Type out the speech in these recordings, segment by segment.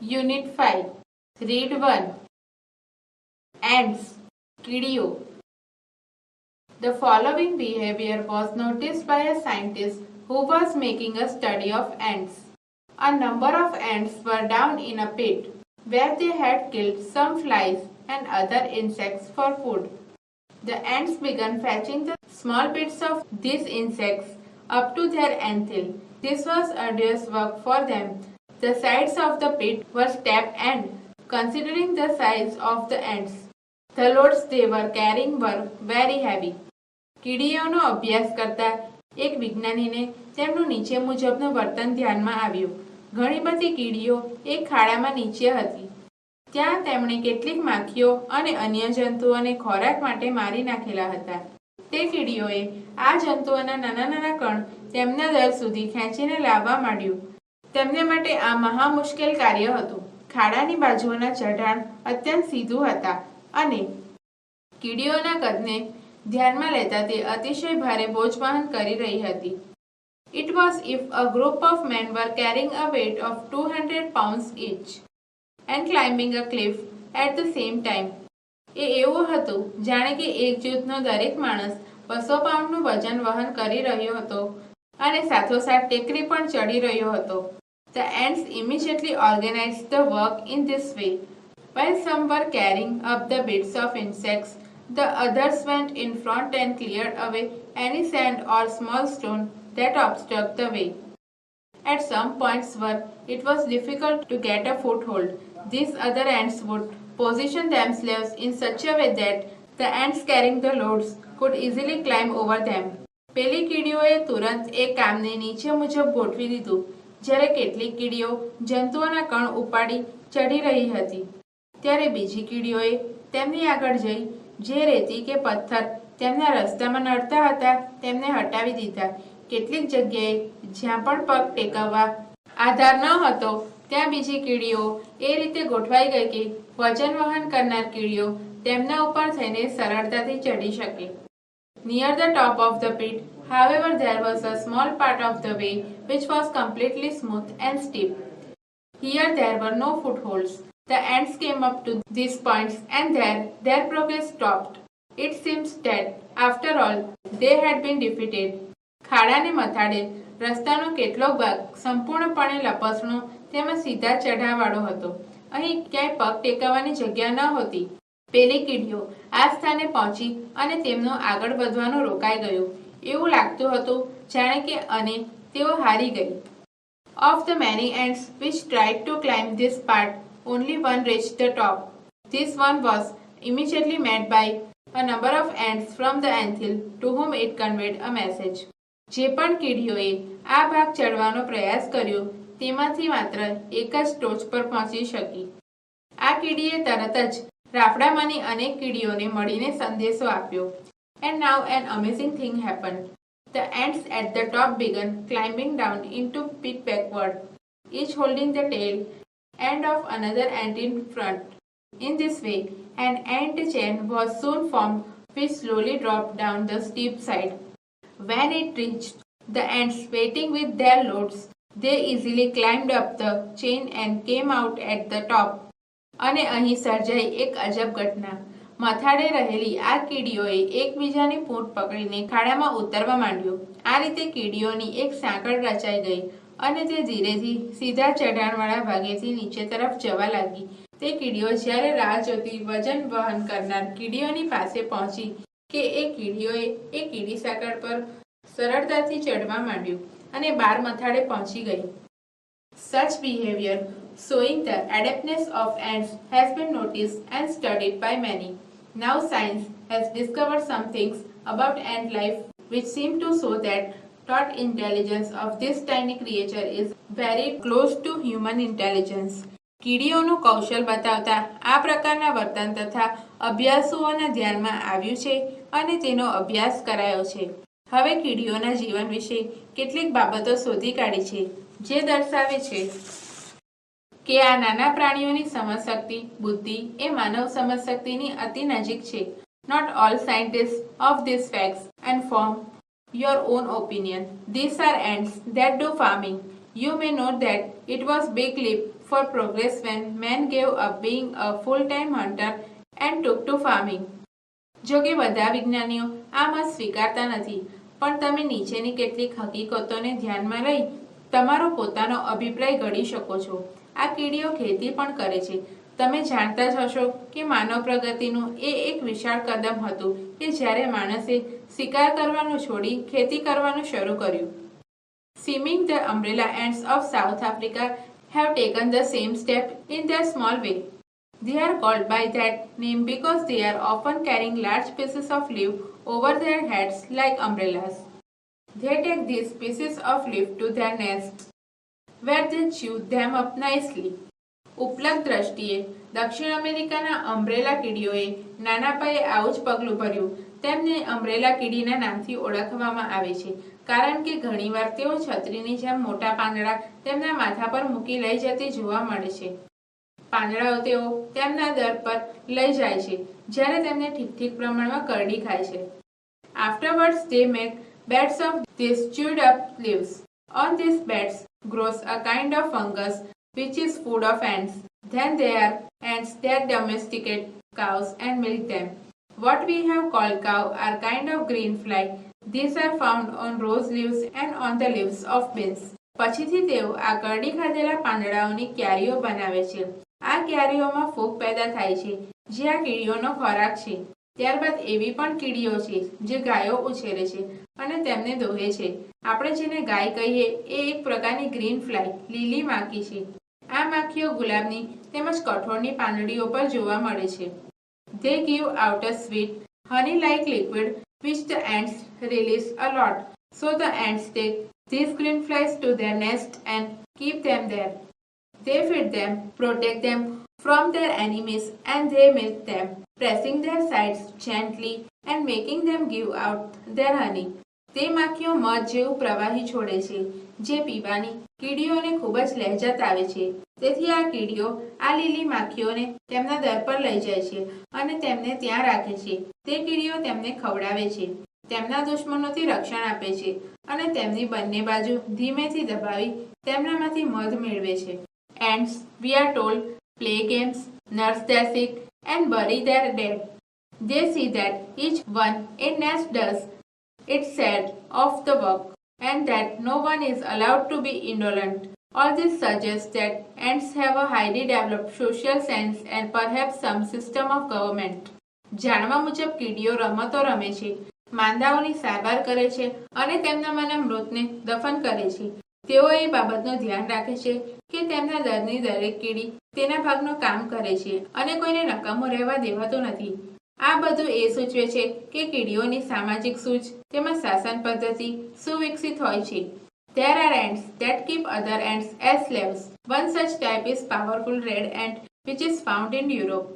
Unit 5. Read 1. Ants. Kiddo. The following behavior was noticed by a scientist who was making a study of ants. A number of ants were down in a pit where they had killed some flies and other insects for food. The ants began fetching the small bits of these insects up to their anthill. This was arduous work for them The sides of the pit were steep and, considering the size of the ends, the loads they were carrying were very heavy. કીડીઓનો અભ્યાસ કરતા એક વિજ્ઞાનીને તેમનું નીચે મુજબનું વર્તન ધ્યાનમાં આવ્યું ઘણી બધી કીડીઓ એક ખાડામાં નીચે હતી ત્યાં તેમણે કેટલીક માખીઓ અને અન્ય જંતુઓને ખોરાક માટે મારી નાખેલા હતા તે કીડીઓએ આ જંતુઓના નાના નાના કણ તેમના દર સુધી ખેંચીને લાવવા માંડ્યું તેમને માટે આ મહા મુશ્કેલ કાર્ય હતું ખાડાની બાજુઓના ચઢાણ અત્યંત સીધું હતા અને કીડીઓના કદને ધ્યાનમાં લેતા તે અતિશય ભારે બોજ વહન કરી રહી હતી it was if a group of men were carrying a weight of two hundred pounds each and climbing a cliff at the same time એ એવું હતું જાણે કે એક જૂથનો દરેક માણસ બસો પાઉન્ડનું વજન વહન કરી રહ્યો હતો અને સાથોસાથ ટેકરી પણ ચડી રહ્યો હતો The ants immediately organized the work in this way. While some were carrying up the bits of insects, the others went in front and cleared away any sand or small stone that obstructed the way. At some points where it was difficult to get a foothold, these other ants would position themselves in such a way that the ants carrying the loads could easily climb over them. પેલી કીડીઓએ તુરંત એ કામને નીચે મુજબ ગોઠવી દીધું જ્યારે કેટલીક કીડીઓ જંતુઓના કણ ઉપાડી ચડી રહી હતી ત્યારે બીજી કીડીઓએ તેમની આગળ જઈ જે રેતી કે પથ્થર તેમના રસ્તામાં નડતા હતા તેમને હટાવી દીધા કેટલીક જગ્યાએ જ્યાં પણ પગ ટેકવવા આધાર ન હતો ત્યાં બીજી કીડીઓ એ રીતે ગોઠવાઈ ગઈ કે વજન વહન કરનાર કીડીઓ તેમના ઉપર થઈને સરળતાથી ચડી શકે near the top of the pit However, there was a small part of the way which was completely smooth and steep. Here there were no footholds. The ants came up to these points and there their progress stopped. It seems that, after all, they had been defeated. ખાડાને મથાડે રસ્તાનો કેટલોક ભાગ સંપૂર્ણપણે લપસણો તેમાં સીધા ચઢાવાળો હતો અહીં ક્યાંય પગ ટેકાવાની જગ્યા ન હતી પેલી કીડીઓ આ સ્થાને પહોંચી અને તેમનો આગળ વધવાનો રોકાઈ ગયો એવું લાગતું હતું જાણે કે અને તેઓ હારી ગઈ of the many ants which tried to climb this part only one reach the top this one was immediately met by a number of ants from the anthill to whom it conveyed a message જે પણ કીડીઓએ આ ભાગ ચડવાનો પ્રયાસ કર્યો તેમાંથી માત્ર એક જ ટોચ પર પહોંચી શકી આ કીડીએ તરત જ રાફડામાંની અનેક કીડીઓને મળીને સંદેશો આપ્યો And now an amazing thing happened. The ants at the top began climbing down into pit backward, each holding the tail end of another ant in front. In this way, an ant chain was soon formed which slowly dropped down the steep side. When it reached the ants waiting with their loads, they easily climbed up the chain and came out at the top. અને અહીં સર્જાઈ એક અજબ ઘટના મથાડે રહેલી આ કીડીઓએ એકબીજાની પૂંટ પકડીને ખાડામાં ઉતરવા માંડ્યો આ રીતે કીડીઓની એક સાંકળ રચાઈ ગઈ અને તે ધીરેથી સીધા ચઢાણવાળા ભાગેથી નીચે તરફ જવા લાગી તે કીડીઓ જ્યારે રાહ જોતી વજન વહન કરનાર કીડીઓની પાસે પહોંચી કે એ કીડીઓએ એ કીડી સાંકળ પર સરળતાથી ચઢવા માંડ્યું અને બાર મથાડે પહોંચી ગઈ such behaviour showing the adeptness of ants has been noticed and studied by many Now science has discovered some things about ant life which seem to show that thought intelligence of this tiny creature is very close to human intelligence. કીડીઓનું કૌશલ બતાવતા આ પ્રકારના વર્તન તથા અભ્યાસુઓના ધ્યાનમાં આવ્યું છે અને તેનો અભ્યાસ કરાયો છે હવે કીડીઓના જીવન વિશે કેટલીક બાબતો શોધી કાઢી છે જે દર્શાવે છે કે આ નાના પ્રાણીઓની સમજશક્તિ બુદ્ધિ એ માનવ સમજશક્તિની અતિ નજીક છે Not all scientists of these facts and form your own opinion. These are ants that do farming. You may know that it was big leap for progress when man gave up being a full-time hunter and took to farming. જો કે બધા વિજ્ઞાનીઓ આ મત સ્વીકારતા નથી પણ તમે નીચેની કેટલીક હકીકતોને ધ્યાનમાં લઈ તમારો પોતાનો અભિપ્રાય ઘડી શકો છો આ કીડીઓ ખેતી પણ કરે છે તમે જાણતા જ હશો કે માનવ પ્રગતિનું એ એક વિશાળ કદમ હતું કે જ્યારે માણસે શિકાર કરવાનું છોડી ખેતી કરવાનું શરૂ કર્યું seeming the umbrella ants of South Africa have taken the same step in their small way. They are called by that name because they are often carrying large pieces of leaf over their heads like umbrellas. They take these pieces of leaf to their nests where she chew them up nicely ઉપલબ્ધ દ્રષ્ટિએ દક્ષિણ અમેરિકાના umbrella કીડીઓએ નાના પાયે આવું જ પગલું ભર્યું તેમને અમ્બ્રેલા કીડીના નામથી ઓળખવામાં આવે છે કારણ કે ઘણીવાર તેઓ છત્રીની જેમ મોટા પાંદડા તેમના માથા પર મૂકી લઈ જતી જોવા મળે છે પાંદડાઓ તેઓ તેમના દર પર લઈ જાય છે જ્યારે તેમને ઠીક ઠીક પ્રમાણમાં કરડી ખાય છે afterwards they make beds of these chewed up leaves On these beds grows a kind of fungus which is food of ants. Then there are ants that domesticate cows and milk them. What we have called cow are kind of green fly. These are found on rose leaves and on the leaves of beans. પછીથી તેઓ આ કરડી ખાધેલા પાંદડાઓની ક્યારીઓ બનાવે છે આ ક્યારીઓમાં ફૂગ પેદા થાય છે જે આ કીડીઓનો ખોરાક છે ત્યારબાદ એવી પણ કીડીઓ છે જે ગાયો ઉછેરે છે અને તેમને દોહે છે આપણે જેને ગાય કહીએ એ એક પ્રકારની ગ્રીન ફ્લાય લીલી માખી છે આ માખીઓ ગુલાબની તેમજ કઠોળની પાંદડીઓ પર જોવા મળે છે they give out a sweet honey like liquid which the ants relish a lot so the ants these green flies to their nest and keep them there They feed them, protect them from their enemies, and they milk them, pressing their sides gently and making them give out their honey. તે માખીઓ મધ જેવું પ્રવાહી છોડે છે જે પીવાની કીડીઓને ખૂબ જ લહેજત આવે છે તેથી આ કીડીઓ આ લીલી માખીઓને તેમના દર પર લઈ જાય છે અને તેમને ત્યાં રાખે છે તે કીડીઓ તેમને ખવડાવે છે તેમના દુશ્મનોથી રક્ષણ આપે છે અને તેમની બંને બાજુ ધીમેથી દબાવી તેમનામાંથી મધ મેળવે છે Ants, we are told, play games, nurse their sick, and bury their dead. They see that each one in nest does its share of the work and that no one is allowed to be indolent. All this suggests that ants have a highly developed social sense and perhaps some system of government. જાણવા મુજબ કીડીઓ રમતો રમે છે માંદાઓની સારવાર કરે છે અને તેમના મના મૃતને દફન કરે છે તેઓ એ બાબતનું ધ્યાન રાખે છે કે તેમના દરની દરેક કીડી તેના ભાગનું કામ કરે છે અને કોઈને નકામો રહેવા દેવાતો નથી આ બધું એ સૂચવે છે કે કીડીઓની સામાજિક સૂચ તેમજ શાસન પદ્ધતિ સુવિકસિત હોય છે There are ants that keep other ants as slaves. One such type is powerful red ant which is found in Europe.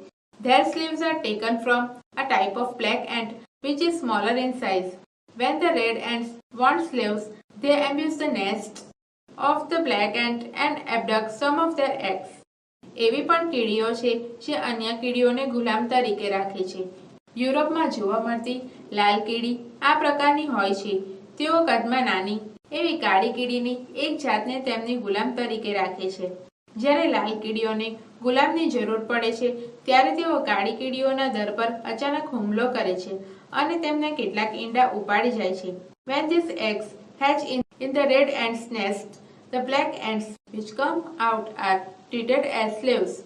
Their slaves are taken from a type of black ant which is smaller in size. When the red ants want slaves, they amuse the nest of the black ant and abduct some of their eggs. એવી પણ કીડીઓ છે જે અન્ય કીડીઓને ગુલામ તરીકે રાખે છે યુરોપમાં જોવા મળતી લાલ કીડી આ પ્રકારની હોય છે તેઓ કદમાં નાની એવી કાળી કીડીની એક જાતને તેમની ગુલામ તરીકે રાખે છે જ્યારે લાલ કીડીઓને ગુલામની જરૂર પડે છે ત્યારે તેઓ કાળી કીડીઓના દર પર અચાનક હુમલો કરે છે અને તેમના કેટલાક ઈંડા ઉપાડી જાય છે when these eggs hatch in the red ant nest The black ants which come out are treated as slaves.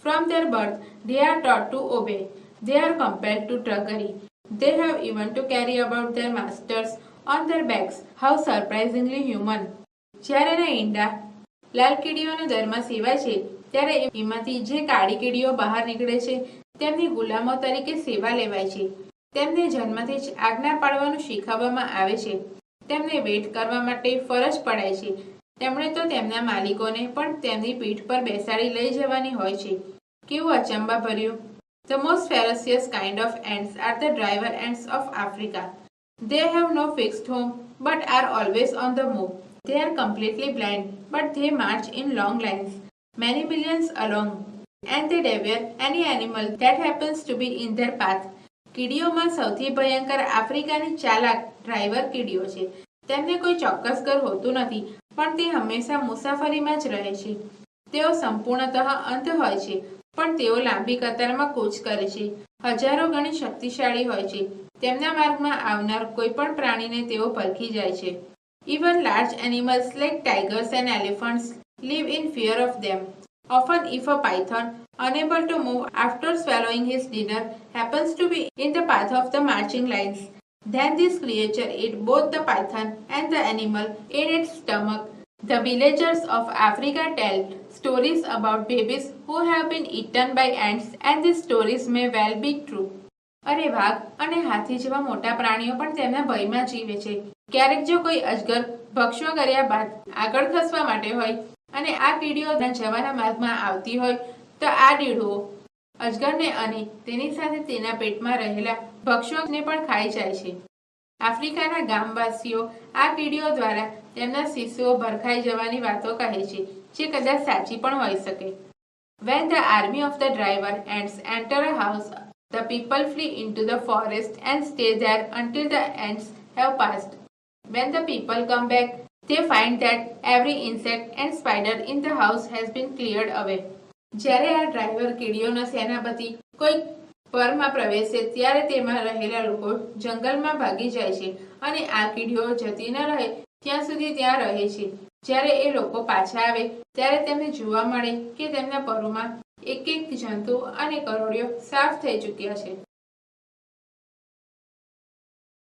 From their birth, they are taught to obey. They are compelled to drudgery. They have even to carry about their masters on their backs. How surprisingly human! જ્યારે ને ઈંડા લાલ કીડીઓને દરમાં સેવાય છે ત્યારે એમાંથી જે કાળી કીડીઓ બહાર નીકળે છે તેમની ગુલામો તરીકે સેવા લેવાય છે તેમને જન્મથી જ આજ્ઞા પાડવાનું શીખવવામાં આવે છે તેમને વેટ કરવા માટે ફરજ પડાય છે તેમણે તો તેમના માલિકોને પણ તેમની પીઠ પર બેસાડી લઈ જવાની હોય છે કેવું અચંબા ભર્યું the most ferocious kind of ants are the driver ants of Africa they have no fixed home but are always on the move they are completely blind but they march in long lines many millions along and they devour any animal that happens to be in their path કીડીઓમાં સૌથી ભયંકર આફ્રિકાની ચાલાક driver કીડીઓ છે તેમને કોઈ ચોક્કસ ઘર હોતું નથી પણ તે હંમેશા મુસાફરીમાં જ રહે છે તેઓ સંપૂર્ણતઃ અંત હોય છે પણ તેઓ લાંબી કતારમાં કૂચ કરે છે હજારો ગણી શક્તિશાળી હોય છે તેમના માર્ગમાં આવનાર કોઈ પણ પ્રાણીને તેઓ પરખી જાય છે even large animals like tigers and elephants live in fear of them. Often, if a python, unable to move after swallowing his dinner happens to be in the path of the marching lines, Then this creature ate both the python and the animal in its stomach. The villagers of Africa tell stories about babies who have been eaten by ants and these stories may well be true. અરે વાઘ અને હાથી જેવા મોટા પ્રાણીઓ પણ તેમના ભયમાં જીવે છે ક્યારેક જો કોઈ અજગર ભક્ષો કર્યા બાદ આગળ ખસવા માટે હોય અને આ કીડીઓ જવાના માર્ગમાં આવતી હોય તો આ દીડવો અજગરને અને તેની સાથે તેના પેટમાં રહેલા ભક્ષોને પણ ખાઈ જાય છે આફ્રિકાના ગામવાસીઓ આ વિડીયો દ્વારા તેમના શિશુઓ ભરખાઈ જવાની વાતો કહે છે જે કદાચ સાચી પણ હોઈ શકે when the army of the driver ants enter a house the people flee into the forest and stay there until the ants have passed when the people come back They find that every insect and spider in the house has been cleared away જ્યારે આ driver કીડીઓનો સેનાપતિ કોઈ પરમાં પ્રવેશે ત્યારે તેમાં રહેલા લોકો જંગલમાં ભાગી જાય છે અને આ કીડીઓ જતી ન રહે ત્યાં સુધી ત્યાં રહે છે જ્યારે એ લોકો પાછા આવે ત્યારે તેમને જોવા મળે કે તેમના પરોમાં એક એક જંતુ અને કરોડિયો સાફ થઈ ચૂક્યા છે